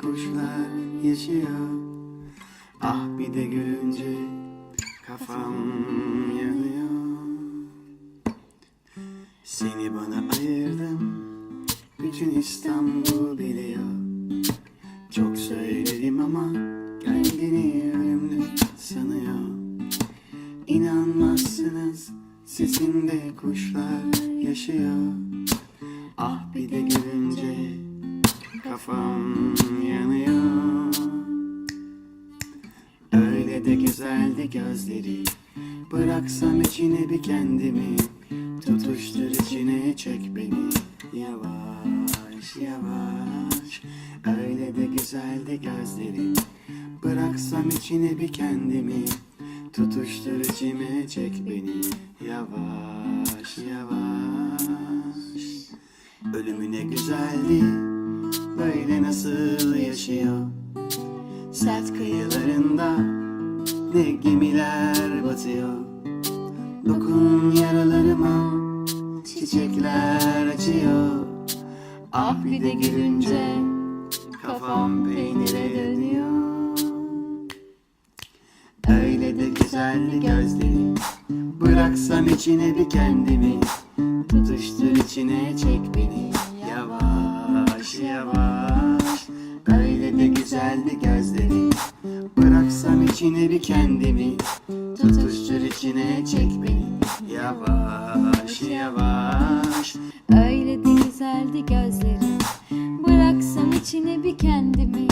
Kuşlar yaşıyor. Ah bir de görünce kafam yanıyor. Seni bana ayırdım Bütün İstanbul biliyor. Çok söyledim ama Kendini ölümlü sanıyor. İnanmazsınız Sesinde kuşlar yaşıyor. Ah bir de görünce Kafam de güzeldi gözleri. Bıraksam içine bir kendimi. Tutuştur içine çek beni. Yavaş yavaş. Öyle de güzeldi gözleri. Bıraksam içine bir kendimi. Tutuştur içime çek beni. Yavaş yavaş. Ölümüne güzeldi. Böyle nasıl yaşıyor? Sert kıyılarında Ne gemiler batıyor. Dokun yaralarıma Çiçekler açıyor. Ah bir de gülünce Kafam peynire dönüyor. Öyle de güzeldi gözleri Bıraksam içine bir kendimi. Tutuştur içine çek beni Yavaş yavaş. Öyle de güzeldi gözleri içine bir kendimi Tutuştur içine çek beni. Yavaş yavaş. Öyle de güzeldi gözlerin Bıraksam içine bir kendimi